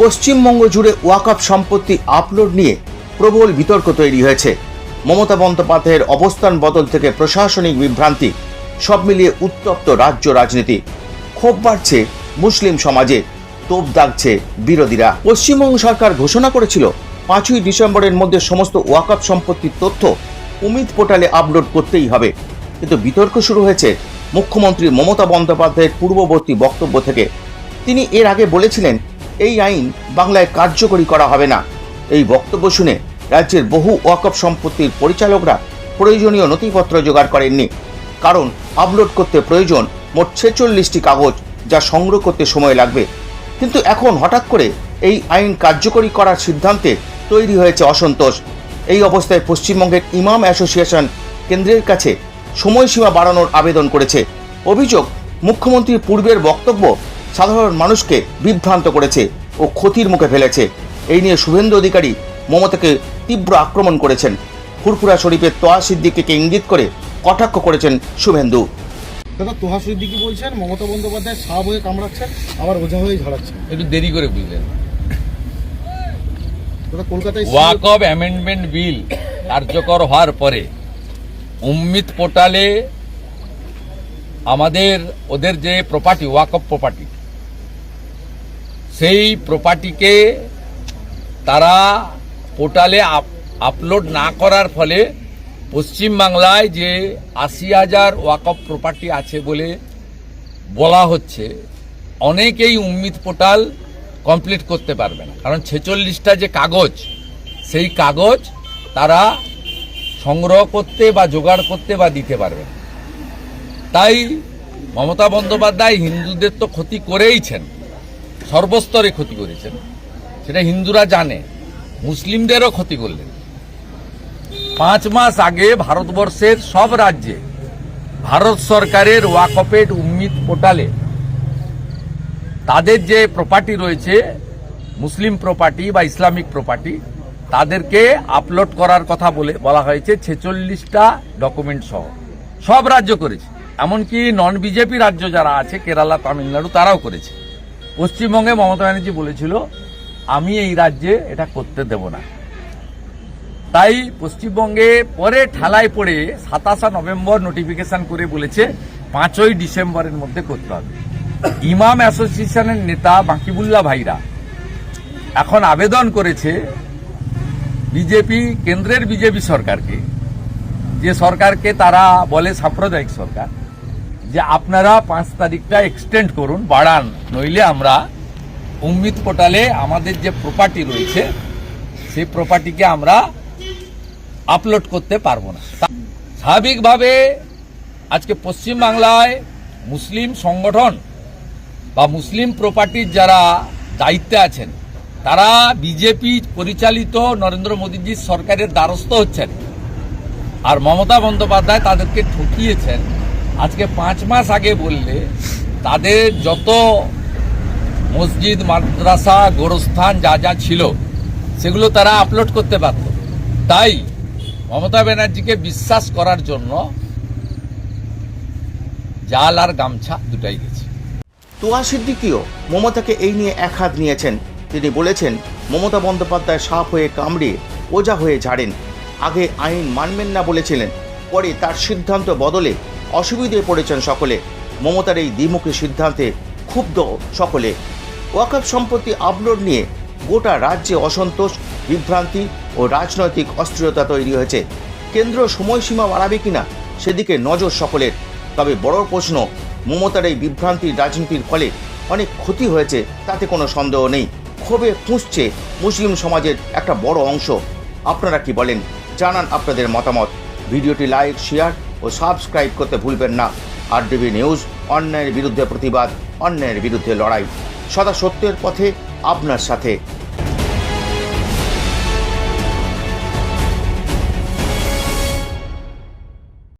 পশ্চিমবঙ্গ জুড়ে ওয়াকআপ সম্পত্তি আপলোড নিয়ে প্রবল বিতর্ক তৈরি হয়েছে। মমতা বন্দ্যোপাধ্যায়ের অবস্থান বদল থেকে প্রশাসনিক বিভ্রান্তি, সব মিলিয়ে উত্তপ্ত রাজ্য রাজনীতি। ক্ষোভ বাড়ছে মুসলিম সমাজে, তোপ দাগছে বিরোধীরা। পশ্চিমবঙ্গ সরকার ঘোষণা করেছিল, পাঁচই ডিসেম্বরের মধ্যে সমস্ত ওয়াকআপ সম্পত্তির তথ্য উমিদ পোর্টালে আপলোড করতেই হবে। কিন্তু বিতর্ক শুরু হয়েছে মুখ্যমন্ত্রী মমতা বন্দ্যোপাধ্যায়ের পূর্ববর্তী বক্তব্য থেকে। তিনি এর আগে বলেছিলেন এই আইন বাংলায় কার্যকরী করা হবে না। এই বক্তব্য শুনে রাজ্যের বহু ওয়াকফ সম্পত্তির পরিচালকরা প্রয়োজনীয় নথিপত্র জোগাড় করেননি। কারণ আপলোড করতে প্রয়োজন মোট ছেচল্লিশটি কাগজ যা সংগ্রহ করতে সময় লাগবে। কিন্তু এখন হঠাৎ করে এই আইন কার্যকরী করার সিদ্ধান্তে তৈরি হয়েছে অসন্তোষ। এই অবস্থায় পশ্চিমবঙ্গের ইমাম অ্যাসোসিয়েশন কেন্দ্রের কাছে সময়সীমা বাড়ানোর আবেদন করেছে। অভিযোগ, মুখ্যমন্ত্রীর পূর্বের বক্তব্য সাধারণ মানুষকে বিভ্রান্ত করেছে ও ক্ষতির মুখে ফেলেছে। এই নিয়ে শুভেন্দু অধিকারী মমতাকে তীব্র আক্রমণ করেছেন। ফুরফুরা শরীফের তোয়া সিদ্দিকিকে ইঙ্গিত করে কটাক্ষ করেছেন শুভেন্দু। দাদা তোহা সিদ্দিকি বলছেন মমতা বন্দ্যোপাধ্যায় সাপ হয়ে কামড়াচ্ছেন আবার ওঝা হয়ে ঝাড়াচ্ছেন। একটু দেরি করে বুঝলেন। দাদা কলকাতায় ওয়াক অফ অ্যামেন্ডমেন্ট বিল কার্যকর হওয়ার পরে উম্মিত পোর্টালে আমাদের ওদের যে প্রপার্টি ওয়াক অফ প্রপার্টি সেই প্রপার্টিকে তারা পোর্টালে আপলোড না করার ফলে পশ্চিমবাংলায় যে আশি হাজার ওয়াক অফ প্রপার্টি আছে বলে বলা হচ্ছে, অনেকেই উম্মিত পোর্টাল কমপ্লিট করতে পারবে না। কারণ ছেচল্লিশটা যে কাগজ, সেই কাগজ তারা সংগ্রহ করতে বা জোগাড় করতে বা দিতে পারবে তাই মমতা বন্দ্যোপাধ্যায় হিন্দুদের তো ক্ষতি করেইছেন। সর্বস্তরে ক্ষতি করেছেন। সেটা হিন্দুরা জানে, মুসলিমদেরও ক্ষতি করলেন। পাঁচ মাস আগে ভারতবর্ষের সব রাজ্যে ভারত সরকারের ওয়াকপেট উম্মিত পোর্টালে তাদের যে প্রপার্টি রয়েছে, মুসলিম প্রপার্টি বা ইসলামিক প্রপার্টি তাদেরকে আপলোড করার কথা বলে বলা হয়েছে, ছেচল্লিশটা ডকুমেন্ট সহ। সব রাজ্য করেছে। এমনকি নন বিজেপি রাজ্য যারা আছে, কেরালা, তামিলনাড়ু, তারাও করেছে। পশ্চিমবঙ্গে মমতা ব্যানার্জি বলেছিল, আমি এই রাজ্যে এটা করতে দেব না। তাই পশ্চিমবঙ্গে পরে ঠালায় পড়ে সাতাশা নভেম্বর নোটিফিকেশন করে বলেছে, পাঁচই ডিসেম্বরের মধ্যে করতে হবে। ইমাম অ্যাসোসিয়েশনের নেতা বাকিবুল্লাহ ভাইরা এখন আবেদন করেছে, বিজেপি, কেন্দ্রের বিজেপি সরকারকে, যে সরকারকে তারা বলে সাম্প্রদায়িক সরকার যে আপনারা পাঁচ তারিখটা এক্সটেন্ড করুন, বাড়ান। নইলে আমরা উম্মিত পোর্টালে আমাদের যে প্রপার্টি রয়েছে, সেই প্রপার্টিকে আমরা আপলোড করতে পারব না। স্বাভাবিকভাবে আজকে পশ্চিমবাংলায় মুসলিম সংগঠন বা মুসলিম প্রপার্টির যারা দায়িত্বে আছেন, তারা বিজেপি পরিচালিত নরেন্দ্র মোদীজির সরকারের দ্বারস্থ হচ্ছেন। আর মমতা বন্দ্যোপাধ্যায় তাদেরকে ঠকিয়েছেন আজকে পাঁচ মাস আগে বললে, তাদের যত মসজিদ, মাদ্রাসা, গোরস্থান যা যা ছিল, সেগুলো তারা আপলোড করতে পারত। তাই মমতা ব্যানার্জিকে বিশ্বাস করার জন্য জাল আর গামছা দুটাই গেছে। তোয়া সিদ্দিকিও মমতাকে এই নিয়ে এক হাত নিয়েছেন। তিনি বলেছেন, মমতা বন্দ্যোপাধ্যায় সাপ হয়ে কামড়িয়ে ওজা হয়ে ঝাড়েন। আগে আইন মানবেন না বলেছিলেন, পরে তার সিদ্ধান্ত বদলে অসুবিধে পড়েছেন সকলে। মমতার এই দ্বিমুখী সিদ্ধান্তে ক্ষুব্ধ সকলে। ওয়াকফ সম্পত্তি আপলোড নিয়ে গোটা রাজ্যে অসন্তোষ, বিভ্রান্তি ও রাজনৈতিক অস্থিরতা তৈরি হয়েছে। কেন্দ্র সময়সীমা বাড়াবে কিনা সেদিকে নজর সকলের। তবে বড় প্রশ্ন, মমতার এই বিভ্রান্তির রাজনীতির ফলে অনেক ক্ষতি হয়েছে তাতে কোনো সন্দেহ নেই। ক্ষোভে পুষছে মুসলিম সমাজের একটা বড় অংশ। আপনারা কি বলেন? জানান আপনাদের মতামত। ভিডিওটি লাইক, শেয়ার ও সাবস্ক্রাইব করতে ভুলবেন না। আর ডিবি নিউজ অন্যায়ের বিরুদ্ধে প্রতিবাদ অন্যায়ের বিরুদ্ধে লড়াই। সদা সত্যের পথে আপনার সাথে।